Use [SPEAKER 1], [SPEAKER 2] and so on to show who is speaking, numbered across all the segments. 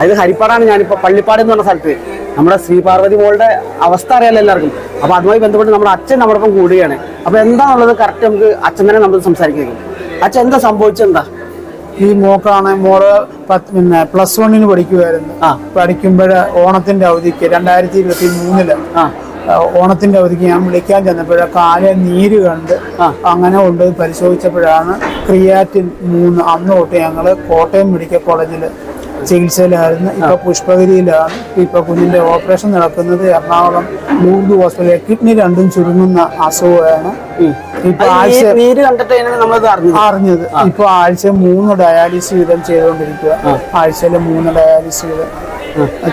[SPEAKER 1] അതായത് ഹരിപ്പാടാണ് ഞാനിപ്പോൾ പള്ളിപ്പാട് എന്ന് പറഞ്ഞ സ്ഥലത്ത്. നമ്മുടെ ശ്രീ പാർവതി മോളുടെ അവസ്ഥ അറിയാലോ എല്ലാവർക്കും. അപ്പോൾ അതുമായി ബന്ധപ്പെട്ട് നമ്മുടെ അച്ഛൻ നമ്മുടെ ഒപ്പം കൂടുകയാണ്. അപ്പൊ എന്താണുള്ളത് കറക്റ്റ് നമുക്ക് അച്ഛൻ തന്നെ നമ്മൾ സംസാരിക്കുന്നത് അച്ഛൻ എന്താ സംഭവിച്ചെന്താ
[SPEAKER 2] ഈ മോക്കാണ് മോൾ പിന്നെ പ്ലസ് വണ്ണിന് പഠിക്കുമായിരുന്നു
[SPEAKER 1] ആ.
[SPEAKER 2] പഠിക്കുമ്പോൾ ഓണത്തിന്റെ അവധിക്ക് രണ്ടായിരത്തി ഇരുപത്തി മൂന്നിൽ
[SPEAKER 1] ആ
[SPEAKER 2] ഓണത്തിന്റെ അവധിക്ക് ഞാൻ വിളിക്കാൻ ചെന്നപ്പോഴ കാല നീര് കണ്ട്. അങ്ങനെ കൊണ്ടുപോയി പരിശോധിച്ചപ്പോഴാണ് ക്രിയാറ്റിൻ മൂന്ന് അന്ന് തൊട്ട് ഞങ്ങൾ കോട്ടയം മെഡിക്കൽ കോളേജിൽ ചികിത്സയിലായിരുന്നു. ഇപ്പൊ പുഷ്പഗിരിയിലാണ്. ഇപ്പൊ കുഞ്ഞിന്റെ ഓപ്പറേഷൻ നടക്കുന്നത് എറണാകുളം മൂന്ന് ഹോസ്പിറ്റലിൽ. കിഡ്നി രണ്ടും ചുരുങ്ങുന്ന അസുഖമാണ്. ഇപ്പൊ ആഴ്ച
[SPEAKER 1] അറിഞ്ഞത്.
[SPEAKER 2] ഇപ്പൊ ആഴ്ച മൂന്ന് ഡയാലിസിസ് വീതം ചെയ്തുകൊണ്ടിരിക്കുക ആഴ്ചയിൽ മൂന്ന് ഡയാലിസിസ് വീതം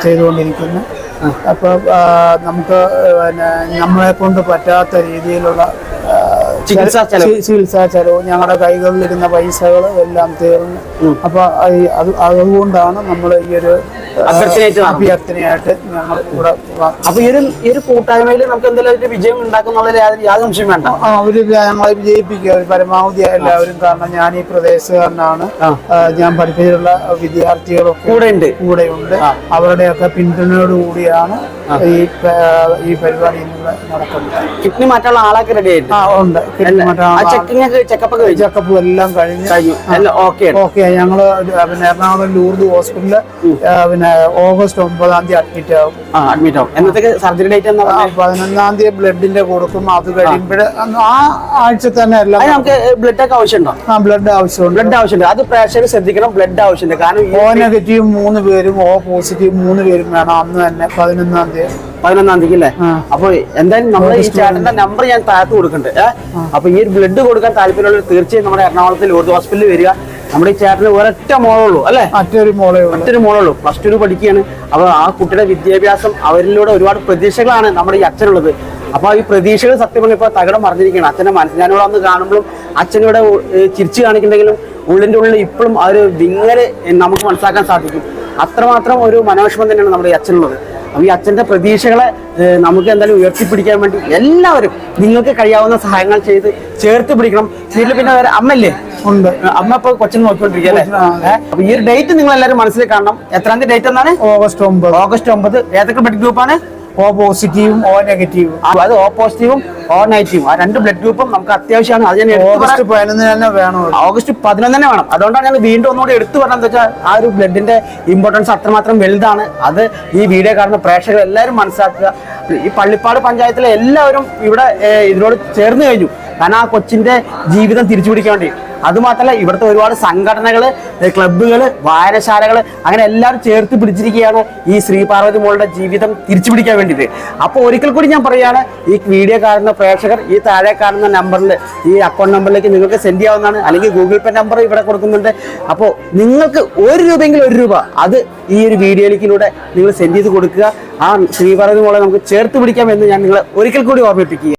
[SPEAKER 2] ചെയ്തുകൊണ്ടിരിക്കുന്നു. അപ്പൊ ആ, നമുക്ക് പിന്നെ നമ്മളെ കൊണ്ട് പറ്റാത്ത രീതിയിലുള്ള
[SPEAKER 1] ചികിത്സാ ചെലവ്.
[SPEAKER 2] ചി- ചികിത്സാ ചെലവ്. ഞങ്ങളുടെ കൈകളിലിരുന്ന പൈസകൾ എല്ലാം തീർന്നു. അപ്പൊ അതുകൊണ്ടാണ് നമ്മൾ ഈ ഒരു
[SPEAKER 1] അഭ്യർത്ഥനയായിട്ട്
[SPEAKER 2] ഞങ്ങൾ
[SPEAKER 1] അപ്പൊ ഈ ഒരു ഈ ഒരു കൂട്ടായ്മയിൽ നമുക്ക് എന്തെങ്കിലും ഒരു വിജയം ഉണ്ടാക്കുന്നുള്ള യാതൊരു യാതൊരു സംശയം വേണ്ട?
[SPEAKER 2] ആ, അവർ ഞങ്ങളെ വിജയിപ്പിക്കുക ഒരു പരമാവധി എല്ലാവരും കാരണം ഞാൻ ഈ പ്രദേശത്താണ് ഞാൻ പഠിപ്പിച്ചിട്ടുള്ള വിദ്യാർത്ഥികളൊക്കെ
[SPEAKER 1] കൂടെ ഉണ്ട്.
[SPEAKER 2] കൂടെയുണ്ട്. അവരുടെയൊക്കെ പിന്തുണയോട് കൂടിയാണ് ഈ ഈ പരിപാടി നടക്കുന്നത്.
[SPEAKER 1] കിഡ്നി മാറ്റാനുള്ള ആളൊക്കെ റെഡി ആയിട്ട്.
[SPEAKER 2] ഉണ്ട്.
[SPEAKER 1] ആ ചെക്കിംഗ് ചെക്കപ്പ്
[SPEAKER 2] ചെക്കപ്പ് എല്ലാം കഴിഞ്ഞ്.
[SPEAKER 1] ഓക്കെ
[SPEAKER 2] ഓക്കെ ഞങ്ങൾ പിന്നെ എറണാകുളം ലൂർദ് ഹോസ്പിറ്റലിൽ ആ, പിന്നെ ഓഗസ്റ്റ് ഒമ്പതാം തീയതി അഡ്മിറ്റ് ആവും.
[SPEAKER 1] അഡ്മിറ്റ് ആവും. എന്നത്തേക്ക് സർജറി ഡേറ്റ് എന്ന്
[SPEAKER 2] പറഞ്ഞാൽ
[SPEAKER 1] പറഞ്ഞത്
[SPEAKER 2] പതിനൊന്നാം തീയതി ബ്ലഡിന്റെ കൊടുക്കും. അത് കഴിയുമ്പോൾ ആ. ആഴ്ച തന്നെ എല്ലാം
[SPEAKER 1] നമുക്ക് ബ്ലഡ് ഒക്കെ ആവശ്യമുണ്ടോ?
[SPEAKER 2] ആ ബ്ലഡ് ആവശ്യമുണ്ട്.
[SPEAKER 1] ബ്ലഡ് ആവശ്യമുണ്ട്. അത് പ്രേക്ഷകർ ശ്രദ്ധിക്കണം ബ്ലഡ് ആവശ്യമുണ്ട്. കാരണം
[SPEAKER 2] ഓ നെഗറ്റീവ് മൂന്ന് പേരും ഓ പോസിറ്റീവ് മൂന്ന് പേരും വേണം അന്ന് തന്നെ പതിനൊന്നാം തീയതി.
[SPEAKER 1] പതിനൊന്നാം തീയതി അല്ലേ. അപ്പൊ എന്തായാലും നമ്മുടെ ഈ ചേട്ടന്റെ നമ്പർ ഞാൻ താഴത്ത് കൊടുക്കുന്നുണ്ട് അപ്പൊ ഈ ഒരു ബ്ലഡ് കൊടുക്കാൻ താല്പര്യമുള്ള തീർച്ചയായും നമ്മുടെ എറണാകുളത്തിൽ ലോർഡ് ഹോസ്പിറ്റലിൽ വരിക. നമ്മുടെ ഈ ചേട്ടന് ഒരൊറ്റ മോളുള്ളൂ അല്ലെ?
[SPEAKER 2] മറ്റൊരു മോളേ ഉള്ളു.
[SPEAKER 1] മറ്റൊരു മോളുള്ളൂ. പ്ലസ് ടു പഠിക്കുകയാണ്. അപ്പൊ ആ കുട്ടിയുടെ വിദ്യാഭ്യാസം അവരിലൂടെ ഒരുപാട് പ്രതീക്ഷകളാണ് നമ്മുടെ ഈ അച്ഛനുള്ളത്. അപ്പൊ ഈ പ്രതീക്ഷകൾ സത്യം പറഞ്ഞാൽ ഇപ്പൊ തകടം മറിഞ്ഞിരിക്കുകയാണ്. അച്ഛന്റെ മനസ്സ് ഞാനിവിടെ വന്ന് കാണുമ്പോഴും അച്ഛനിവിടെ ചിരിച്ചു കാണിക്കുന്നുണ്ടെങ്കിലും ഉള്ളിന്റെ ഉള്ളിൽ ഇപ്പോഴും ആ ഒരു വിങ്ങൽ നമുക്ക് മനസ്സിലാക്കാൻ സാധിക്കും. അത്രമാത്രം ഒരു മനോഷമം തന്നെയാണ് നമ്മുടെ ഈ അച്ഛനുള്ളത്. അപ്പൊ ഈ അച്ഛന്റെ പ്രതീക്ഷകളെ നമുക്ക് എന്തായാലും ഉയർത്തിപ്പിടിക്കാൻ വേണ്ടി എല്ലാവരും നിങ്ങൾക്ക് കഴിയാവുന്ന സഹായങ്ങൾ ചെയ്ത് ചേർത്ത് പിടിക്കണം. വീട്ടിൽ പിന്നെ വേറെ അമ്മല്ലേ
[SPEAKER 2] ഉണ്ട്.
[SPEAKER 1] അമ്മ ഇപ്പൊ കൊച്ചിന്? അപ്പൊ ഈ ഒരു ഡേറ്റ് നിങ്ങൾ എല്ലാവരും മനസ്സിൽ കാണണം. എത്രാം തീയതി ഡേറ്റ് എന്നാണ്?
[SPEAKER 2] ഓഗസ്റ്റ് ഒമ്പത്.
[SPEAKER 1] ഓഗസ്റ്റ് ഒമ്പത്. ഏതൊക്കെ ബ്ലഡ് ഗ്രൂപ്പാണ്
[SPEAKER 2] ഓ പോസിറ്റീവും ഓ നെഗറ്റീവും
[SPEAKER 1] അത് ഓ പോസിറ്റീവും ഓ നെഗറ്റീവും ആ രണ്ട് ബ്ലഡ് ഗ്രൂപ്പും നമുക്ക് അത്യാവശ്യമാണ്. അത് ഞാൻ
[SPEAKER 2] ഓഗസ്റ്റ് പതിനൊന്നിന് തന്നെ വേണം ഓഗസ്റ്റ്
[SPEAKER 1] ഓഗസ്റ്റ് തന്നെ വേണം. അതുകൊണ്ടാണ് ഞാൻ വീണ്ടും ഒന്നുകൂടി എടുത്തു പറഞ്ഞത് വെച്ചാൽ ആ ഒരു ബ്ലഡിന്റെ ഇമ്പോർട്ടൻസ് അത്രമാത്രം വലുതാണ്. അത് ഈ വീഡിയോ കാണുന്ന പ്രേക്ഷകർ എല്ലാവരും മനസ്സിലാക്കുക. ഈ പള്ളിപ്പാട് പഞ്ചായത്തിലെ എല്ലാവരും ഇവിടെ ഇതിനോട് ചേർന്ന് കഴിഞ്ഞു. കാരണം ആ കൊച്ചിന്റെ ജീവിതം തിരിച്ചു പിടിക്കാൻ വേണ്ടി. അതുമാത്രമല്ല ഇവിടുത്തെ ഒരുപാട് സംഘടനകൾ ക്ലബ്ബുകൾ വായനശാലകൾ അങ്ങനെ എല്ലാവരും ചേർത്ത് പിടിച്ചിരിക്കുകയാണ് ഈ ശ്രീ പാർവതി മോളുടെ ജീവിതം തിരിച്ചു പിടിക്കാൻ വേണ്ടിയിട്ട്. അപ്പോൾ ഒരിക്കൽ കൂടി ഞാൻ പറയുകയാണ് ഈ വീഡിയോ കാണുന്ന പ്രേക്ഷകർ ഈ താഴെ കാണുന്ന നമ്പറിൽ ഈ അക്കൗണ്ട് നമ്പറിലേക്ക് നിങ്ങൾക്ക് സെൻഡ് ചെയ്യാവുന്നതാണ് അല്ലെങ്കിൽ ഗൂഗിൾ പേ നമ്പർ ഇവിടെ കൊടുക്കുന്നുണ്ട്. അപ്പോൾ നിങ്ങൾക്ക് ഒരു രൂപയെങ്കിലും ഒരു രൂപ അത് ഈ ഒരു വീഡിയോയിലേക്കിലൂടെ നിങ്ങൾ സെൻഡ് ചെയ്ത് കൊടുക്കുക. ആ ശ്രീ പാർവതി മോളെ നമുക്ക് ചേർത്ത് പിടിക്കാം എന്ന് ഞാൻ നിങ്ങളെ ഒരിക്കൽ കൂടി ഓർമ്മിപ്പിക്കുക